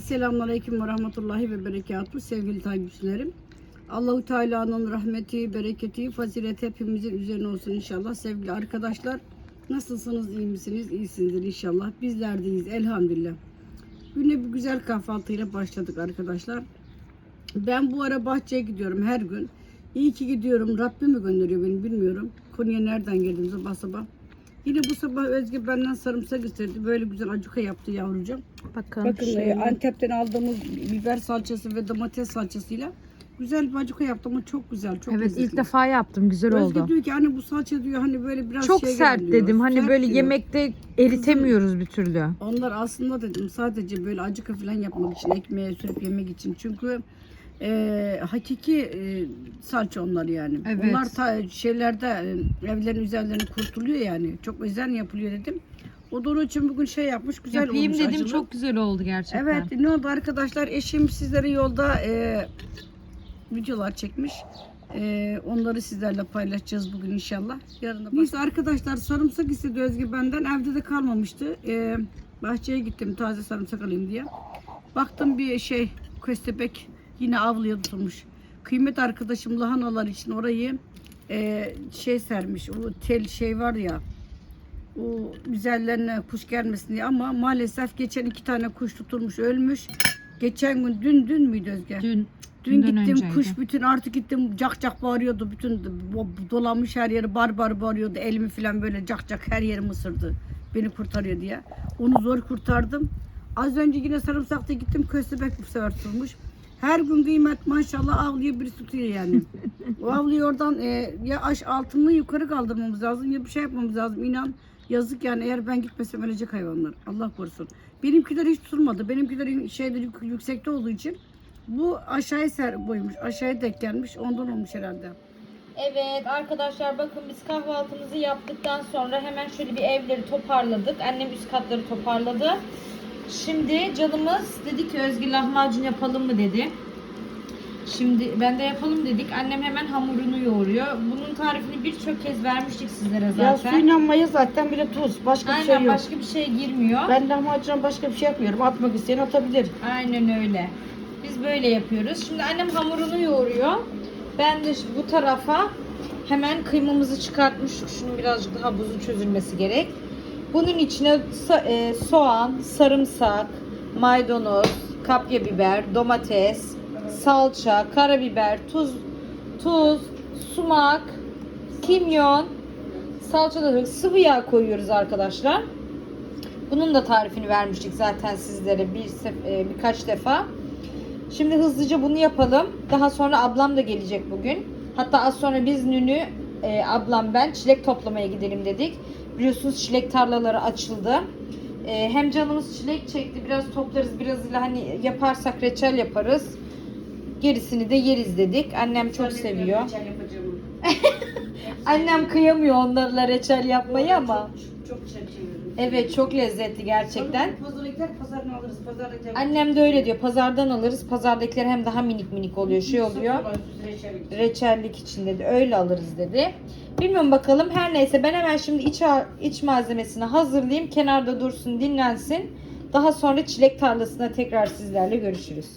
Selamünaleyküm ve rahmetullahi ve berekatuhu sevgili takipçilerim. Allahu Teala'nın rahmeti, bereketi, fazileti hepimizin üzerine olsun inşallah. Sevgili arkadaşlar, nasılsınız, iyi misiniz? İyisinizdir inşallah. Bizler deyiz elhamdülillah. Güne bir güzel kahvaltıyla başladık arkadaşlar. Ben bu ara bahçeye gidiyorum her gün. İyi ki gidiyorum. Rabbim mi gönderiyor beni bilmiyorum. Konuya nereden geldim sabah sabah. Yine bu sabah Özge benden sarımsak istedi. Böyle güzel acuka yaptı yavrucuğum. Bakın, Bakın şöyle. e, Antep'ten aldığımız biber salçası ve domates salçasıyla güzel bir acuka yaptım ama çok güzel, çok evet lezzetli. ilk defa yaptım güzel Özge oldu. diyor ki hani bu salça diyor hani böyle biraz Çok şey sert diyor. dedim. Hani Sert böyle diyor. yemekte eritemiyoruz bir türlü. Onlar aslında dedim sadece böyle acıka falan yapmak için, ekmeğe sürüp yemek için. Çünkü e, hakiki e, salça onlar yani. Evet. Onlar ta şeylerde e, evlerin üzerlerine kurtuluyor yani. Çok özen yapılıyor dedim. O da onun için bugün şey yapmış güzel Yapayım olmuş dedim acılı. çok güzel oldu gerçekten. Evet ne oldu arkadaşlar eşim sizlere yolda e, videolar çekmiş. E, onları sizlerle paylaşacağız bugün inşallah. Yarın da Neyse arkadaşlar sarımsak istedi Özge benden evde de kalmamıştı. E, bahçeye gittim taze sarımsak alayım diye. Baktım bir şey köstebek yine avluya tutulmuş. Kıymet arkadaşım lahanalar için orayı e, şey sermiş. O tel şey var ya o üzerlerine kuş gelmesin diye ama maalesef geçen iki tane kuş tutulmuş ölmüş. Geçen gün dün dün müydü Özge? Dün Dün dünden gittim önceydi. kuş bütün artık gittim cak cak bağırıyordu. Bütün do- dolanmış her yeri bar bar bağırıyordu. Elimi falan böyle cak cak her yerim ısırdı. Beni kurtarıyor diye. Onu zor kurtardım. Az önce yine sarımsakta gittim köstebek bu sefer tutulmuş. Her gün kıymet maşallah avluya birisi tutuyor yani. o avluyu oradan e, ya aş altını yukarı kaldırmamız lazım ya bir şey yapmamız lazım. İnan yazık yani eğer ben gitmesem ölecek hayvanlar. Allah korusun. Benimkiler hiç tutulmadı. Benimkiler şeyde yük- yüksekte olduğu için bu aşağıya ser boymuş. Aşağıya denk gelmiş. Ondan olmuş herhalde. Evet arkadaşlar bakın biz kahvaltımızı yaptıktan sonra hemen şöyle bir evleri toparladık. Annem üst katları toparladı. Şimdi canımız dedi ki Özgür lahmacun yapalım mı dedi. Şimdi ben de yapalım dedik. Annem hemen hamurunu yoğuruyor. Bunun tarifini birçok kez vermiştik sizlere Ya zaten. suyla maya zaten bir de tuz. Başka bir Aynen şey yok. başka bir şey girmiyor. Ben lahmacundan başka bir şey yapmıyorum. Atmak isteyen atabilir. Aynen öyle. Biz böyle yapıyoruz. Şimdi annem hamurunu yoğuruyor. Ben de bu tarafa hemen kıymamızı çıkartmıştık. Şunun birazcık daha buzu çözülmesi gerek. Bunun içine e, soğan, sarımsak, maydanoz, kapya biber, domates, salça, karabiber, tuz, tuz, sumak, kimyon, salça da sıvı yağ koyuyoruz arkadaşlar. Bunun da tarifini vermiştik zaten sizlere bir e, birkaç defa. Şimdi hızlıca bunu yapalım. Daha sonra ablam da gelecek bugün. Hatta az sonra biz Nünü, e, ablam ben çilek toplamaya gidelim dedik. Biliyorsunuz çilek tarlaları açıldı. E, hem canımız çilek çekti. Biraz toplarız. Birazıyla hani yaparsak reçel yaparız. Gerisini de yeriz dedik. Annem çok seviyor. Annem kıyamıyor onlarla reçel yapmayı ama. Çok güzel çeviririm. Evet çok lezzetli gerçekten. Pazara gider pazarını alırız. Pazarda gider. Annem de öyle diyor. Pazardan alırız. Pazardakiler hem daha minik minik oluyor. Şey oluyor. Reçellik içinde de öyle alırız dedi. Bilmiyorum bakalım. Her neyse ben hemen şimdi iç, iç malzemesini hazırlayayım. Kenarda dursun dinlensin. Daha sonra çilek tarlasına tekrar sizlerle görüşürüz.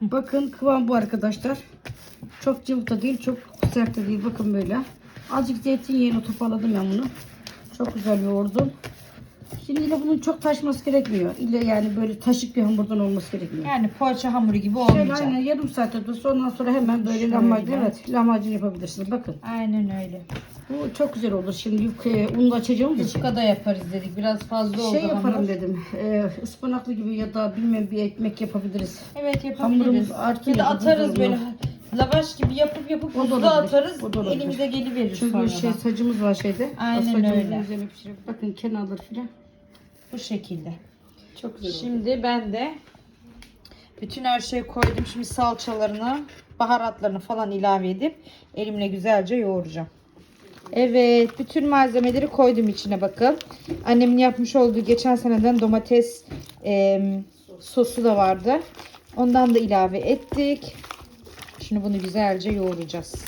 Bakın kıvam bu arkadaşlar. Çok cıvık değil, çok sert de değil. Bakın böyle. Azıcık zeytinyağını toparladım ben bunu. Çok güzel yoğurdum. Şimdi yine bunun çok taşması gerekmiyor. İlle yani böyle taşık bir hamurdan olması gerekmiyor. Yani poğaça hamuru gibi Şöyle olmayacak. aynen yarım saate dursa ondan sonra hemen böyle Şöyle. lahmacun, evet lahmacun yapabilirsiniz. Bakın Aynen öyle. bu çok güzel olur. Şimdi yufkaya unla açacağımız için. Yufka da yaparız dedik. Biraz fazla oldu Şey yaparım hamur. dedim. E, ıspanaklı gibi ya da bilmem bir ekmek yapabiliriz. Evet Hamurumuz yapabiliriz. artıyor. Ya da atarız böyle lavaş gibi yapıp yapıp O da buzluğa olabilir. atarız. O da olabilir. Elimize geliverir Çünkü sonra. şey sacımız var şeyde. Aynen öyle. üzerine pişirip bakın kenarları filan. Bu şekilde. Çok güzel oldu. Şimdi ben de bütün her şeyi koydum. Şimdi salçalarını, baharatlarını falan ilave edip elimle güzelce yoğuracağım. Evet, bütün malzemeleri koydum içine bakın. Annemin yapmış olduğu geçen seneden domates em, sosu da vardı. Ondan da ilave ettik. Şimdi bunu güzelce yoğuracağız.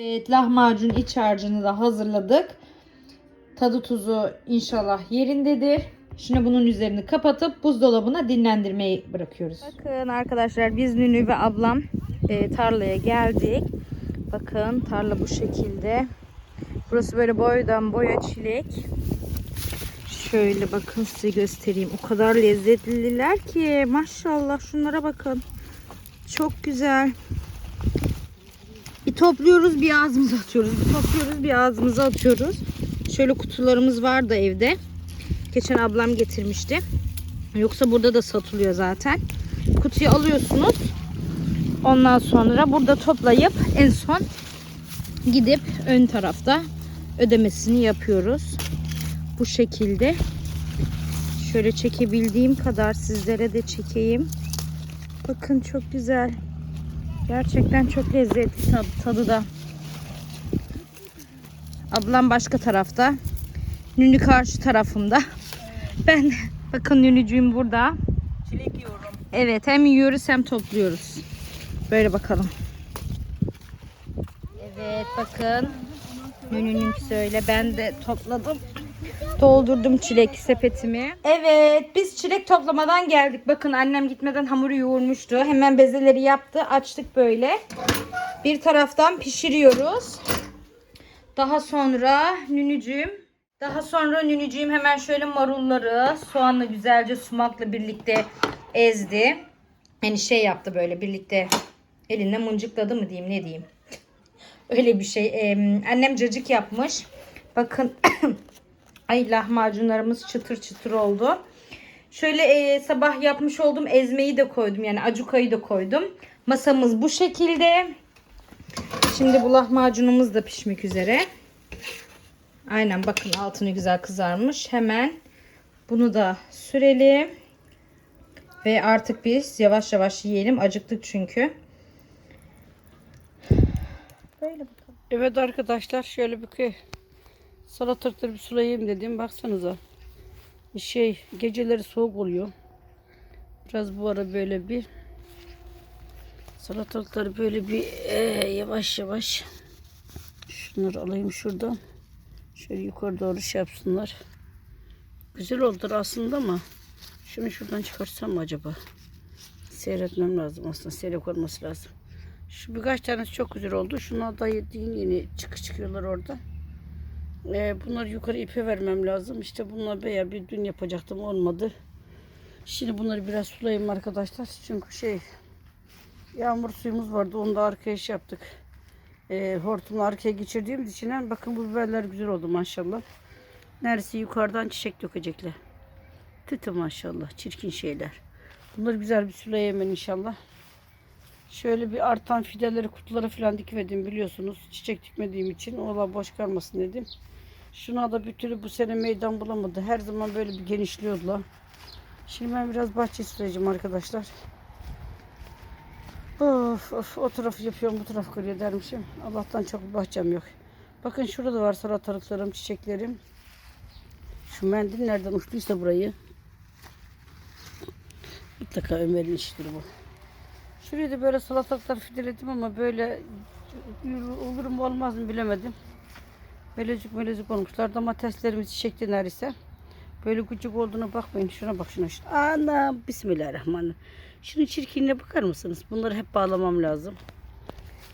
Evet, lahmacun iç harcını da hazırladık. Tadı tuzu inşallah yerindedir. Şimdi bunun üzerini kapatıp buzdolabına dinlendirmeyi bırakıyoruz. Bakın arkadaşlar biz Nünü ve ablam e, tarlaya geldik. Bakın tarla bu şekilde. Burası böyle boydan boya çilek. Şöyle bakın size göstereyim. O kadar lezzetliler ki maşallah şunlara bakın. Çok güzel. Topluyoruz bir ağzımıza atıyoruz. Bir topluyoruz bir ağzımıza atıyoruz. Şöyle kutularımız vardı evde. Geçen ablam getirmişti. Yoksa burada da satılıyor zaten. Kutuyu alıyorsunuz. Ondan sonra burada toplayıp en son gidip ön tarafta ödemesini yapıyoruz. Bu şekilde. Şöyle çekebildiğim kadar sizlere de çekeyim. Bakın çok güzel. Gerçekten çok lezzetli tadı, tadı da. Ablam başka tarafta. Nünü karşı tarafımda. Ben bakın nünücüğüm burada. Çilek yiyorum. Evet hem yiyoruz hem topluyoruz. Böyle bakalım. Evet bakın. Nününün söyle ben de topladım. Doldurdum çilek sepetimi. Evet biz çilek toplamadan geldik. Bakın annem gitmeden hamuru yoğurmuştu. Hemen bezeleri yaptı. Açtık böyle. Bir taraftan pişiriyoruz. Daha sonra nünücüğüm daha sonra nünücüğüm hemen şöyle marulları soğanla güzelce sumakla birlikte ezdi. Yani şey yaptı böyle birlikte elinde mıncıkladı mı diyeyim ne diyeyim. Öyle bir şey. Ee, annem cacık yapmış. Bakın ay lahmacunlarımız çıtır çıtır oldu. Şöyle e, sabah yapmış olduğum ezmeyi de koydum. Yani acukayı da koydum. Masamız bu şekilde. Şimdi bu lahmacunumuz da pişmek üzere. Aynen bakın altını güzel kızarmış. Hemen bunu da sürelim. Ve artık biz yavaş yavaş yiyelim. Acıktık çünkü. Böyle bakalım. Evet arkadaşlar şöyle bir salatalıkları bir sulayayım dedim. Baksanıza. Şey geceleri soğuk oluyor. Biraz bu ara böyle bir salatalıkları böyle bir eee, yavaş yavaş şunları alayım şuradan. Şöyle yukarı doğru şey yapsınlar. Güzel oldular aslında ama şunu şuradan çıkarsam mı acaba? Seyretmem lazım aslında. Seyrek olması lazım. Şu birkaç tanesi çok güzel oldu. Şunlar da yeni yeni çıkı çıkıyorlar orada. Ee, bunları yukarı ipe vermem lazım. İşte bunlar bayağı bir dün yapacaktım olmadı. Şimdi bunları biraz sulayayım arkadaşlar. Çünkü şey yağmur suyumuz vardı. Onu da arkaya şey yaptık. Ee, hortumla arkaya geçirdiğimiz için bakın bu biberler güzel oldu maşallah. Neredeyse yukarıdan çiçek dökecekler. Tütü maşallah. Çirkin şeyler. Bunları güzel bir sulayayım inşallah. Şöyle bir artan fideleri kutulara falan dikmedim biliyorsunuz. Çiçek dikmediğim için ola boş kalmasın dedim. Şuna da bir türlü bu sene meydan bulamadı. Her zaman böyle bir genişliyordular. Şimdi ben biraz bahçe süreceğim arkadaşlar. Of of o tarafı yapıyorum bu taraf kırıyor dermişim. Allah'tan çok bir bahçem yok. Bakın şurada da var salatalıklarım, çiçeklerim. Şu mendil nereden uçtuysa burayı. Mutlaka Ömer'in işidir bu. Şuraya da böyle salatalıklar fideledim ama böyle olur mu olmaz mı bilemedim. Melezük melezük olmuşlar. Domateslerimiz çiçekli neredeyse. Böyle küçük olduğuna bakmayın. Şuna bak şuna. şuna. Ana bismillahirrahmanirrahim. Şunun çirkinliğine bakar mısınız? Bunları hep bağlamam lazım.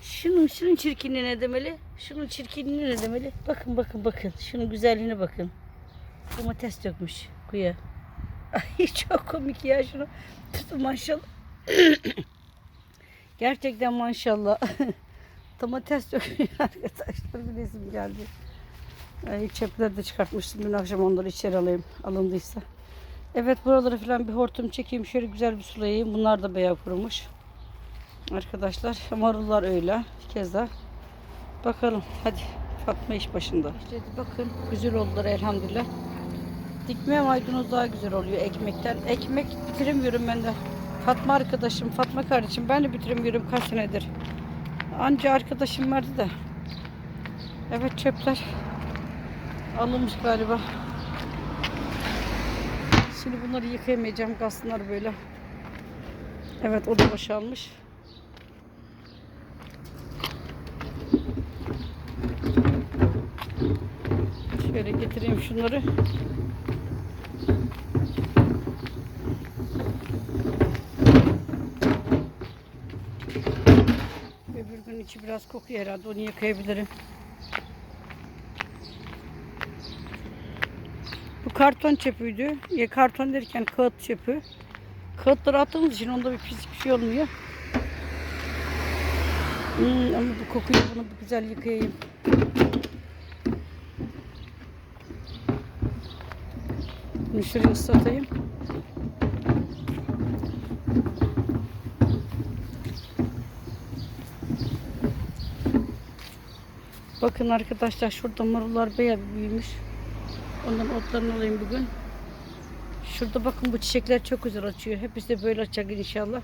Şunun, şunun çirkinliği ne demeli? Şunun çirkinliği ne demeli? Bakın bakın bakın. Şunun güzelliğine bakın. Domates dökmüş kuya. Ay çok komik ya şunu. Tutun maşallah. Gerçekten maşallah. Domates döküyor arkadaşlar. Bir resim geldi. Ay, çöpleri de çıkartmıştım. Dün akşam onları içeri alayım. Alındıysa. Evet buraları falan bir hortum çekeyim. Şöyle güzel bir sulayayım. Bunlar da bayağı kurumuş. Arkadaşlar marullar öyle. Keza. Bakalım. Hadi. Fatma iş başında. İşte bakın güzel oldular elhamdülillah. Dikme maydanoz daha güzel oluyor ekmekten. Ekmek bitiremiyorum ben de. Fatma arkadaşım, Fatma kardeşim ben de bitiremiyorum kaç senedir. Anca arkadaşım vardı da. Evet çöpler alınmış galiba. Şimdi bunları yıkayamayacağım. Kalsınlar böyle. Evet o da boşalmış. Şöyle getireyim şunları. Öbür gün içi biraz kokuyor herhalde. Onu yıkayabilirim. Karton çöpüydü. Ya karton derken kağıt çöpü. Kağıtları attığımız için onda bir pislik bir şey olmuyor. Hmm, ama bu kokuyu bunu bir güzel yıkayayım. Şuraya ıslatayım. Bakın arkadaşlar şurada marullar bayağı büyümüş. Ondan otlarını alayım bugün. Şurada bakın bu çiçekler çok güzel açıyor. Hepsi de böyle açacak inşallah.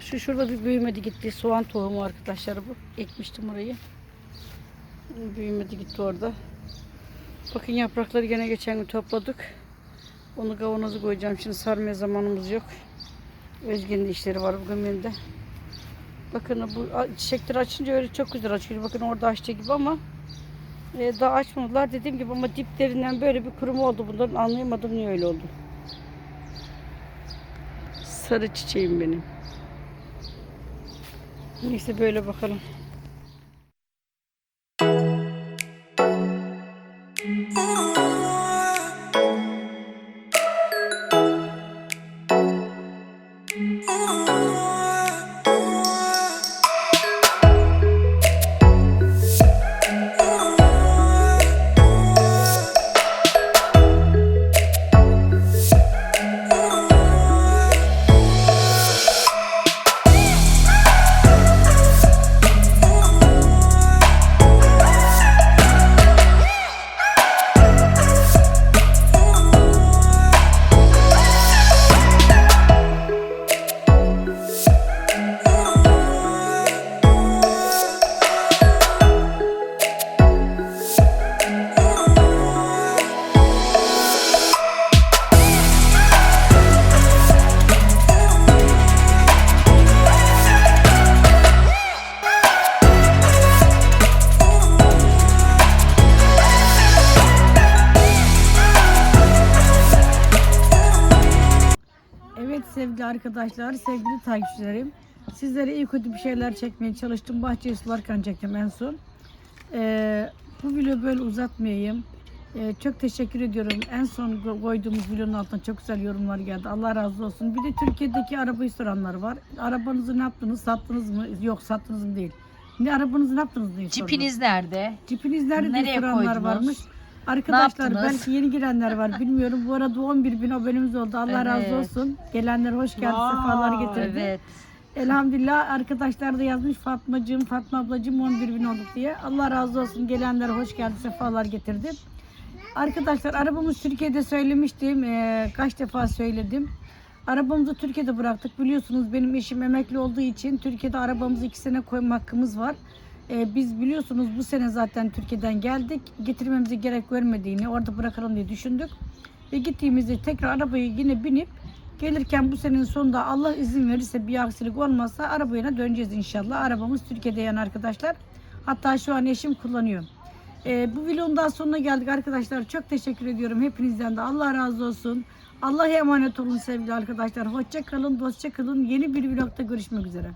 Şu şurada bir büyümedi gitti. Soğan tohumu arkadaşlar bu. Ekmiştim orayı. Büyümedi gitti orada. Bakın yaprakları gene geçen gün topladık. Onu kavanoza koyacağım. Şimdi sarmaya zamanımız yok. Özge'nin işleri var bugün benim de. Bakın bu çiçekleri açınca öyle çok güzel açıyor. Bakın orada açtı gibi ama e, daha açmadılar dediğim gibi ama diplerinden böyle bir kurum oldu bunların anlayamadım niye öyle oldu. Sarı çiçeğim benim. Neyse böyle bakalım. Sevgili arkadaşlar, sevgili takipçilerim. Sizlere iyi kötü bir şeyler çekmeye çalıştım. Bahçeyi sularken çektim en son. Ee, bu video böyle uzatmayayım. Ee, çok teşekkür ediyorum. En son ko- koyduğumuz videonun altına çok güzel yorumlar geldi. Allah razı olsun. Bir de Türkiye'deki arabayı soranlar var. Arabanızı ne yaptınız? Sattınız mı? Yok sattınız mı değil. Ne arabanızı ne yaptınız diye sordular. Cipiniz nerede? Cipiniz nerede diye Nereye soranlar koydunuz? varmış. Arkadaşlar yaptınız? belki yeni girenler var bilmiyorum. Bu arada 11 bin abonemiz oldu. Allah razı Evet. olsun. Gelenler hoş geldi. Sefalar getirdi. Evet. Elhamdülillah arkadaşlar da yazmış Fatmacığım, Fatma ablacığım 11 bin olduk diye. Allah razı olsun. Gelenler hoş geldi. Sefalar getirdi. Arkadaşlar arabamız Türkiye'de söylemiştim. Ee, kaç defa söyledim. Arabamızı Türkiye'de bıraktık. Biliyorsunuz benim eşim emekli olduğu için Türkiye'de arabamızı iki sene koyma hakkımız var. Ee, biz biliyorsunuz bu sene zaten Türkiye'den geldik. Getirmemize gerek görmediğini orada bırakalım diye düşündük. Ve gittiğimizde tekrar arabayı yine binip gelirken bu senenin sonunda Allah izin verirse bir aksilik olmazsa arabaya döneceğiz inşallah. Arabamız Türkiye'de yani arkadaşlar. Hatta şu an eşim kullanıyor. Ee, bu videonun daha sonuna geldik arkadaşlar. Çok teşekkür ediyorum hepinizden de. Allah razı olsun. Allah'a emanet olun sevgili arkadaşlar. Hoşça kalın, dostça kalın. Yeni bir vlogda görüşmek üzere.